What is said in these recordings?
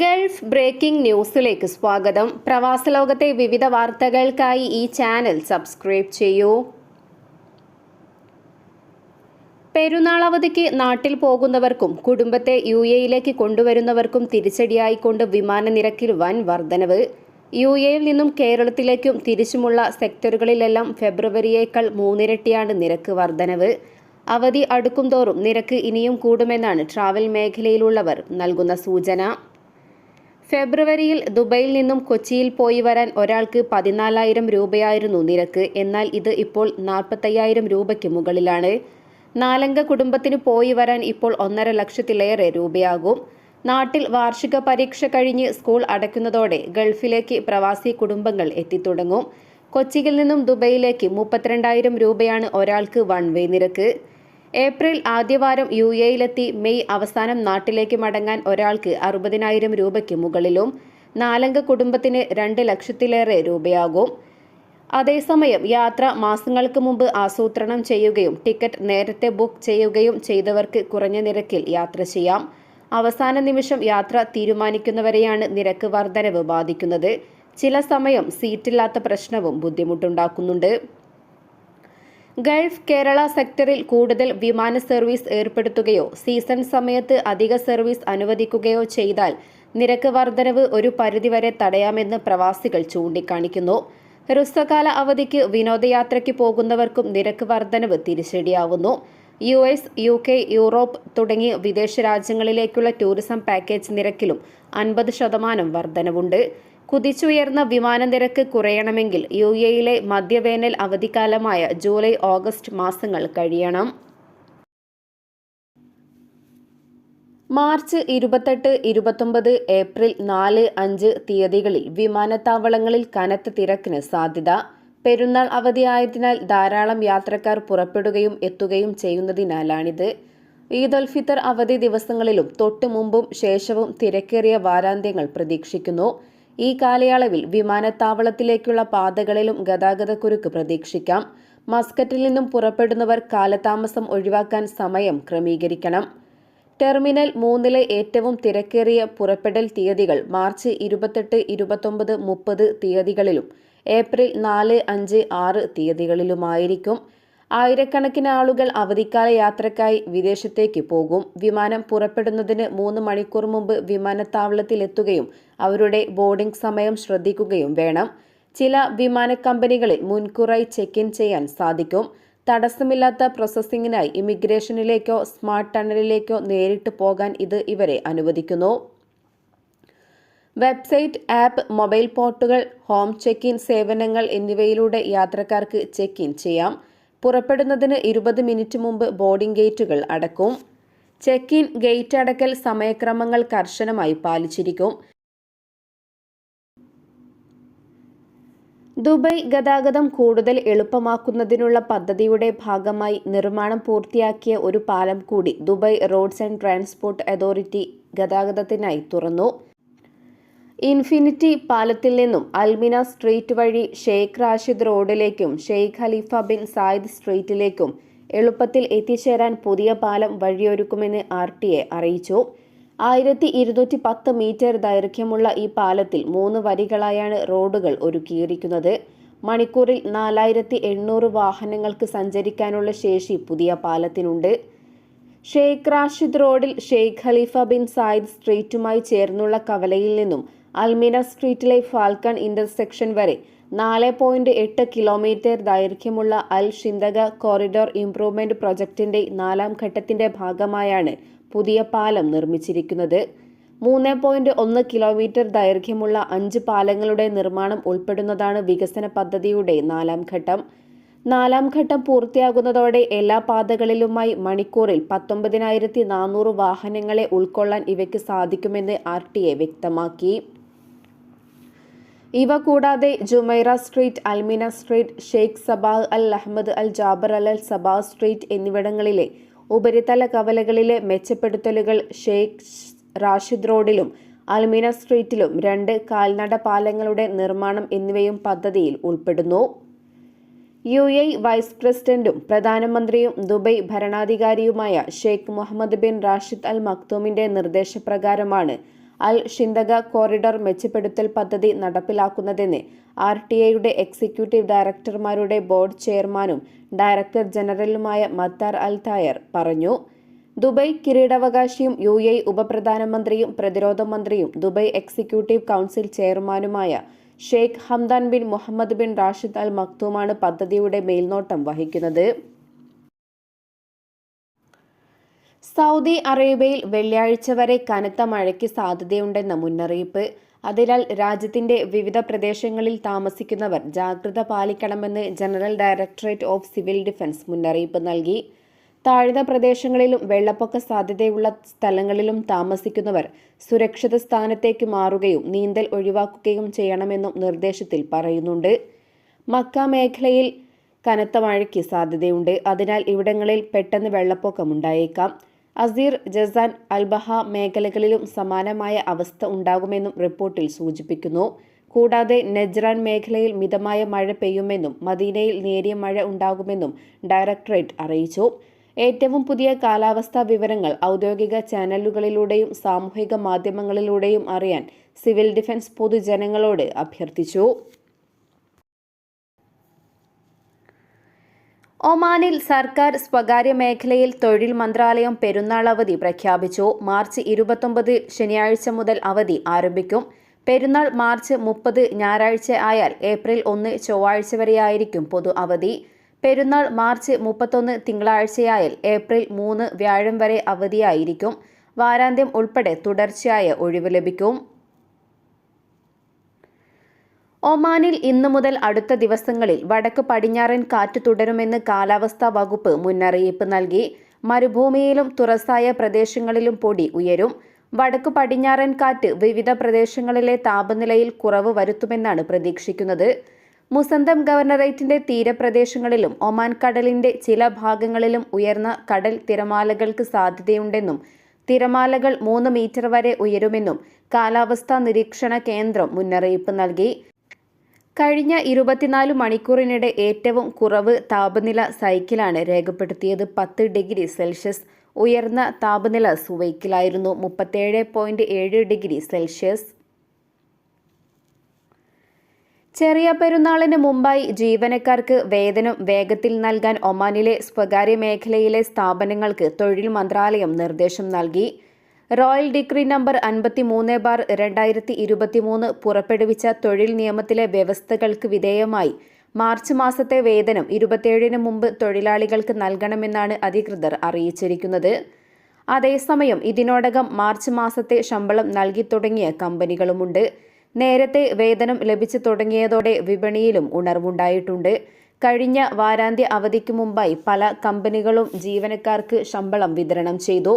Gulf breaking ന്യൂസിലേക്ക് സ്വാഗതം. പ്രവാസ ലോകത്തെ വിവിധ വാർത്തകൾക്കായി ഈ ചാനൽ സബ്സ്ക്രൈബ് ചെയ്യൂ. പെരുന്നാൾ അവധിക്ക് നാട്ടിൽ പോകുന്നവർക്കും കുടുംബത്തെ യു എയിലേക്ക് കൊണ്ടുവരുന്നവർക്കും തിരിച്ചടിയായിക്കൊണ്ട് വിമാന നിരക്കിൽ വൻ വർധനവ്. യു എയിൽ നിന്നും കേരളത്തിലേക്കും തിരിച്ചുമുള്ള സെക്ടറുകളിലെല്ലാം ഫെബ്രുവരിയേക്കാൾ മൂന്നിരട്ടിയാണ് നിരക്ക് വർധനവ്. അവധി അടുക്കും തോറും നിരക്ക് ഇനിയും കൂടുമെന്നാണ് ട്രാവൽ മേഖലയിലുള്ളവർ നൽകുന്ന സൂചന. ഫെബ്രുവരിയിൽ ദുബൈയിൽ നിന്നും കൊച്ചിയിൽ പോയി വരാൻ ഒരാൾക്ക് പതിനാലായിരം രൂപയായിരുന്നു നിരക്ക്. എന്നാൽ ഇത് ഇപ്പോൾ നാൽപ്പത്തയ്യായിരം രൂപയ്ക്ക് മുകളിലാണ്. നാലംഗ കുടുംബത്തിന് പോയി വരാൻ ഇപ്പോൾ ഒന്നര ലക്ഷത്തിലേറെ രൂപയാകും. നാട്ടിൽ വാർഷിക പരീക്ഷ കഴിഞ്ഞ് സ്കൂൾ അടയ്ക്കുന്നതോടെ ഗൾഫിലേക്ക് പ്രവാസി കുടുംബങ്ങൾ എത്തിത്തുടങ്ങും. കൊച്ചിയിൽ നിന്നും ദുബൈയിലേക്ക് മുപ്പത്തിരണ്ടായിരം രൂപയാണ് ഒരാൾക്ക് വൺ വേ നിരക്ക്. ഏപ്രിൽ ആദ്യവാരം യു എയിലെത്തി മെയ് അവസാനം നാട്ടിലേക്ക് മടങ്ങാൻ ഒരാൾക്ക് അറുപതിനായിരം രൂപയ്ക്ക് മുകളിലും നാലംഗ കുടുംബത്തിന് രണ്ട് ലക്ഷത്തിലേറെ രൂപയാകും. അതേസമയം യാത്ര മാസങ്ങൾക്ക് മുമ്പ് ആസൂത്രണം ചെയ്യുകയും ടിക്കറ്റ് നേരത്തെ ബുക്ക് ചെയ്യുകയും ചെയ്തവർക്ക് കുറഞ്ഞ നിരക്കിൽ യാത്ര ചെയ്യാം. അവസാന നിമിഷം യാത്ര തീരുമാനിക്കുന്നവരെയാണ് നിരക്ക് വർധനവ് ബാധിക്കുന്നത്. ചില സമയം സീറ്റില്ലാത്ത പ്രശ്നവും ബുദ്ധിമുട്ടുണ്ടാക്കുന്നുണ്ട്. ഗൾഫ് കേരള സെക്ടറിൽ കൂടുതൽ വിമാന സർവീസ് ഏർപ്പെടുത്തുകയോ സീസൺ സമയത്ത് അധിക സർവീസ് അനുവദിക്കുകയോ ചെയ്താൽ നിരക്ക് വർധനവ് ഒരു പരിധിവരെ തടയാമെന്ന് പ്രവാസികൾ ചൂണ്ടിക്കാണിക്കുന്നു. ഹ്രസ്വകാല അവധിക്ക് വിനോദയാത്രയ്ക്ക് പോകുന്നവർക്കും നിരക്ക് വർധനവ് തിരിച്ചടിയാവുന്നു. U S U K Europe തുടങ്ങിയ വിദേശ രാജ്യങ്ങളിലേക്കുള്ള ടൂറിസം പാക്കേജ് നിരക്കിലും അൻപത് ശതമാനം വർധനവുണ്ട്. കുതിച്ചുയർന്ന വിമാന നിരക്ക് കുറയണമെങ്കിൽ യു എയിലെ മധ്യവേനൽ അവധിക്കാലമായ ജൂലൈ ഓഗസ്റ്റ് മാസങ്ങൾ കഴിയണം. മാർച്ച് ഇരുപത്തെട്ട് ഇരുപത്തൊമ്പത് ഏപ്രിൽ നാല് അഞ്ച് തീയതികളിൽ വിമാനത്താവളങ്ങളിൽ കനത്ത തിരക്കിന് സാധ്യത. പെരുന്നാൾ അവധിയായതിനാൽ ധാരാളം യാത്രക്കാർ പുറപ്പെടുകയും എത്തുകയും ചെയ്യുന്നതിനാലാണിത്. ഈദ് ഉൽ ഫിത്തർ അവധി ദിവസങ്ങളിലും തൊട്ടു മുമ്പും ശേഷവും തിരക്കേറിയ വാരാന്ത്യങ്ങൾ പ്രതീക്ഷിക്കുന്നു. ഈ കാലയളവിൽ വിമാനത്താവളത്തിലേക്കുള്ള പാതകളിലും ഗതാഗതക്കുരുക്ക് പ്രതീക്ഷിക്കാം. മസ്കറ്റിൽ നിന്നും പുറപ്പെടുന്നവർ കാലതാമസം ഒഴിവാക്കാൻ സമയം ക്രമീകരിക്കണം. ടെർമിനൽ മൂന്നിലെ ഏറ്റവും തിരക്കേറിയ പുറപ്പെടൽ തീയതികൾ മാർച്ച് ഇരുപത്തെട്ട് ഇരുപത്തൊമ്പത് മുപ്പത് തീയതികളിലും ഏപ്രിൽ നാല് അഞ്ച് ആറ് തീയതികളിലുമായിരിക്കും. ആയിരക്കണക്കിന് ആളുകൾ അവധിക്കാല യാത്രക്കായി വിദേശത്തേക്ക് പോകും. വിമാനം പുറപ്പെടുന്നതിന് മൂന്ന് മണിക്കൂർ മുമ്പ് വിമാനത്താവളത്തിലെത്തുകയും അവരുടെ ബോർഡിംഗ് സമയം ശ്രദ്ധിക്കുകയും വേണം. ചില വിമാന കമ്പനികളിൽ മുൻകൂറായി ചെക്ക് ഇൻ ചെയ്യാൻ സാധിക്കും. തടസ്സമില്ലാത്ത പ്രോസസ്സിംഗിനായി ഇമിഗ്രേഷനിലേക്കോ സ്മാർട്ട് ടണലിലേക്കോ നേരിട്ട് പോകാൻ ഇത് ഇവരെ അനുവദിക്കുന്നു. വെബ്സൈറ്റ് ആപ്പ് മൊബൈൽ പോർട്ടുകൾ ഹോം ചെക്ക് ഇൻ സേവനങ്ങൾ എന്നിവയിലൂടെ യാത്രക്കാർക്ക് ചെക്ക് ഇൻ ചെയ്യാം. പുറപ്പെടുന്നതിന് ഇരുപത് മിനിറ്റ് മുമ്പ് ബോർഡിംഗ് ഗേറ്റുകൾ അടക്കും. ചെക്ക് ഇൻ ഗേറ്റ് അടക്കൽ സമയക്രമങ്ങൾ കർശനമായി പാലിച്ചിരിക്കും. ദുബായ് ഗതാഗതം കൂടുതൽ എളുപ്പമാക്കുന്നതിനുള്ള പദ്ധതിയുടെ ഭാഗമായി നിർമ്മാണം പൂർത്തിയാക്കിയ ഒരു പാലം കൂടി Dubai roads and transport authority ഗതാഗതത്തിനായി തുറന്നു. ഇൻഫിനിറ്റി പാലത്തിൽ നിന്നും അൽമിന സ്ട്രീറ്റ് വഴി ഷെയ്ഖ് റാഷിദ് റോഡിലേക്കും ഷെയ്ഖ് ഖലീഫ ബിൻ സായിദ് സ്ട്രീറ്റിലേക്കും എളുപ്പത്തിൽ എത്തിച്ചേരാൻ പുതിയ പാലം വഴിയൊരുക്കുമെന്ന് ആർ ടി എ അറിയിച്ചു. ആയിരത്തി ഇരുന്നൂറ്റി പത്ത് മീറ്റർ ദൈർഘ്യമുള്ള ഈ പാലത്തിൽ മൂന്ന് വരികളായാണ് റോഡുകൾ ഒരുക്കിയിരിക്കുന്നത്. മണിക്കൂറിൽ നാലായിരത്തി എണ്ണൂറ് വാഹനങ്ങൾക്ക് സഞ്ചരിക്കാനുള്ള ശേഷി പുതിയ പാലത്തിനുണ്ട്. ഷെയ്ഖ് റാഷിദ് റോഡിൽ ഷെയ്ഖ് ഖലീഫ ബിൻ സായിദ് സ്ട്രീറ്റുമായി ചേർന്നുള്ള കവലയിൽ നിന്നും അൽമീന സ്ട്രീറ്റിലെ ഫാൽക്കൺ ഇന്റർസെക്ഷൻ വരെ നാല് പോയിന്റ് എട്ട് കിലോമീറ്റർ ദൈർഘ്യമുള്ള അൽ ഷിന്തക കോറിഡോർ ഇംപ്രൂവ്മെന്റ് പ്രൊജക്ടിന്റെ നാലാം ഘട്ടത്തിന്റെ ഭാഗമായാണ് പുതിയ പാലം നിർമ്മിച്ചിരിക്കുന്നത്. മൂന്ന് പോയിന്റ് ഒന്ന് കിലോമീറ്റർ ദൈർഘ്യമുള്ള അഞ്ച് പാലങ്ങളുടെ നിർമ്മാണം ഉൾപ്പെടുന്നതാണ് വികസന പദ്ധതിയുടെ നാലാം ഘട്ടം. നാലാം ഘട്ടം പൂർത്തിയാകുന്നതോടെ എല്ലാ പാതകളിലുമായി മണിക്കൂറിൽ പത്തൊമ്പതിനായിരത്തി നാനൂറ് വാഹനങ്ങളെ ഉൾക്കൊള്ളാൻ ഇവയ്ക്ക് സാധിക്കുമെന്ന് ആർ വ്യക്തമാക്കി. ഇവ കൂടാതെ Jumeirah street Almina street Sheikh Sabah al Ahmad al Jaber al al Sabah street എന്നിവിടങ്ങളിലെ ഉപരിതല കവലകളിലെ മെച്ചപ്പെടുത്തലുകൾ ഷെയ്ഖ് റാഷിദ് റോഡിലും അൽമിന സ്ട്രീറ്റിലും രണ്ട് കാൽനട പാലങ്ങളുടെ നിർമ്മാണം എന്നിവയും പദ്ധതിയിൽ ഉൾപ്പെടുന്നു. യു എ വൈസ് പ്രസിഡന്റും പ്രധാനമന്ത്രിയും Dubai ഭരണാധികാരിയുമായ Sheikh Mohammed bin Rashid al മക്തൂമിന്റെ നിർദ്ദേശപ്രകാരമാണ് അൽ ഷിന്ദഗ കോറിഡോർ മെച്ചപ്പെടുത്തൽ പദ്ധതി നടപ്പിലാക്കുന്നതെന്ന് ആർ ടി ഐയുടെ എക്സിക്യൂട്ടീവ് ഡയറക്ടർമാരുടെ ബോർഡ് ചെയർമാനും ഡയറക്ടർ ജനറലുമായ മത്താർ അൽ തായർ പറഞ്ഞു. ദുബൈ കിരീടാവകാശിയും യു എ ഉപപ്രധാനമന്ത്രിയും പ്രതിരോധ മന്ത്രിയും ദുബൈ എക്സിക്യൂട്ടീവ് കൗൺസിൽ ചെയർമാനുമായ Sheikh Hamdan bin Mohammed bin Rashid al മക്തൂമാണ് പദ്ധതിയുടെ മേൽനോട്ടം വഹിക്കുന്നത്. സൗദി അറേബ്യയിൽ വെള്ളിയാഴ്ച വരെ കനത്ത മഴയ്ക്ക് സാധ്യതയുണ്ടെന്ന മുന്നറിയിപ്പ്. അതിനാൽ രാജ്യത്തിന്റെ വിവിധ പ്രദേശങ്ങളിൽ താമസിക്കുന്നവർ ജാഗ്രത പാലിക്കണമെന്ന് general directorate of civil defence മുന്നറിയിപ്പ് നൽകി. താഴ്ന്ന പ്രദേശങ്ങളിലും വെള്ളപ്പൊക്ക സാധ്യതയുള്ള സ്ഥലങ്ങളിലും താമസിക്കുന്നവർ സുരക്ഷിത സ്ഥാനത്തേക്ക് മാറുകയും നീന്തൽ ഒഴിവാക്കുകയും ചെയ്യണമെന്നും നിർദ്ദേശത്തിൽ പറയുന്നുണ്ട്. മക്ക മേഖലയിൽ കനത്ത മഴയ്ക്ക് സാധ്യതയുണ്ട്. അതിനാൽ ഇവിടങ്ങളിൽ പെട്ടെന്ന് വെള്ളപ്പൊക്കമുണ്ടായേക്കാം അസീർ ജസാൻ അൽബഹ മേഖലകളിലും സമാനമായ അവസ്ഥ ഉണ്ടാകുമെന്നും റിപ്പോർട്ടിൽ സൂചിപ്പിക്കുന്നു. കൂടാതെ നെജ്റാൻ മേഖലയിൽ മിതമായ മഴ പെയ്യുമെന്നും മദീനയിൽ നേരിയ മഴ ഉണ്ടാകുമെന്നും ഡയറക്ടറേറ്റ് അറിയിച്ചു. ഏറ്റവും പുതിയ കാലാവസ്ഥാ വിവരങ്ങൾ ഔദ്യോഗിക ചാനലുകളിലൂടെയും സാമൂഹിക മാധ്യമങ്ങളിലൂടെയും അറിയാൻ സിവിൽ ഡിഫൻസ് പൊതുജനങ്ങളോട് അഭ്യർത്ഥിച്ചു. ഒമാനിൽ സർക്കാർ സ്വകാര്യ മേഖലയിൽ തൊഴിൽ മന്ത്രാലയം പെരുന്നാൾ അവധി പ്രഖ്യാപിച്ചു. മാർച്ച് ഇരുപത്തൊമ്പത് ശനിയാഴ്ച മുതൽ അവധി ആരംഭിക്കും. പെരുന്നാൾ മാർച്ച് മുപ്പത് ഞായറാഴ്ച ആയാൽ ഏപ്രിൽ ഒന്ന് ചൊവ്വാഴ്ച വരെയായിരിക്കും പൊതു അവധി. പെരുന്നാൾ മാർച്ച് മുപ്പത്തൊന്ന് തിങ്കളാഴ്ചയായാൽ ഏപ്രിൽ മൂന്ന് വ്യാഴം വരെ അവധിയായിരിക്കും. വാരാന്ത്യം ഉൾപ്പെടെ തുടർച്ചയായ ഒഴിവ് ലഭിക്കും. ഒമാനിൽ ഇന്നു മുതൽ അടുത്ത ദിവസങ്ങളിൽ വടക്ക് പടിഞ്ഞാറൻ കാറ്റ് തുടരുമെന്ന് കാലാവസ്ഥാ വകുപ്പ് മുന്നറിയിപ്പ് നൽകി. മരുഭൂമിയിലും തുറസായ പ്രദേശങ്ങളിലും പൊടി ഉയരും. വടക്ക് പടിഞ്ഞാറൻ കാറ്റ് വിവിധ പ്രദേശങ്ങളിലെ താപനിലയിൽ കുറവ് വരുത്തുമെന്നാണ് പ്രതീക്ഷിക്കുന്നത്. മുസന്തം ഗവർണറേറ്റിന്റെ തീരപ്രദേശങ്ങളിലും ഒമാൻ കടലിന്റെ ചില ഭാഗങ്ങളിലും ഉയർന്ന കടൽ തിരമാലകൾക്ക് സാധ്യതയുണ്ടെന്നും തിരമാലകൾ മൂന്ന് മീറ്റർ വരെ ഉയരുമെന്നും കാലാവസ്ഥാ നിരീക്ഷണ കേന്ദ്രം മുന്നറിയിപ്പ് നൽകി. കഴിഞ്ഞ ഇരുപത്തിനാല് മണിക്കൂറിനിടെ ഏറ്റവും കുറവ് താപനില സൈക്കിളാണ് രേഖപ്പെടുത്തിയത്. പത്ത് ഡിഗ്രി സെൽഷ്യസ്. ഉയർന്ന താപനില സുവൈക്കിലായിരുന്നു മുപ്പത്തേഴ് പോയിന്റ് ഏഴ് ഡിഗ്രി സെൽഷ്യസ്. ചെറിയ പെരുന്നാളിന് മുമ്പായി ജീവനക്കാർക്ക് വേതനം വേഗത്തിൽ നൽകാൻ ഒമാനിലെ സ്വകാര്യ മേഖലയിലെ സ്ഥാപനങ്ങൾക്ക് തൊഴിൽ മന്ത്രാലയം നിർദ്ദേശം നൽകി. റോയൽ ഡിഗ്രി നമ്പർ അൻപത്തി മൂന്ന് ബാർ രണ്ടായിരത്തി ഇരുപത്തിമൂന്ന് പുറപ്പെടുവിച്ച തൊഴിൽ നിയമത്തിലെ വ്യവസ്ഥകൾക്ക് വിധേയമായി. മാർച്ച് മാസത്തെ വേതനം ഇരുപത്തിയേഴിന് മുമ്പ് തൊഴിലാളികൾക്ക് നൽകണമെന്നാണ് അധികൃതർ അറിയിച്ചിരിക്കുന്നത്. അതേസമയം ഇതിനോടകം മാർച്ച് മാസത്തെ ശമ്പളം നൽകി തുടങ്ങിയ കമ്പനികളുമുണ്ട്. നേരത്തെ വേതനം ലഭിച്ചു തുടങ്ങിയതോടെ വിപണിയിലും ഉണർവുണ്ടായിട്ടുണ്ട്. കഴിഞ്ഞ വാരാന്ത്യ അവധിക്ക് മുമ്പായി പല കമ്പനികളും ജീവനക്കാർക്ക് ശമ്പളം വിതരണം ചെയ്തു.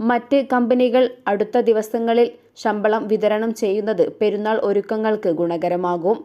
മറ്റ് കമ്പനികൾ അടുത്ത ദിവസങ്ങളിൽ ശമ്പളം വിതരണം ചെയ്യുന്നത് പെരുന്നാൾ ഒരുക്കങ്ങൾക്ക് ഗുണകരമാകും.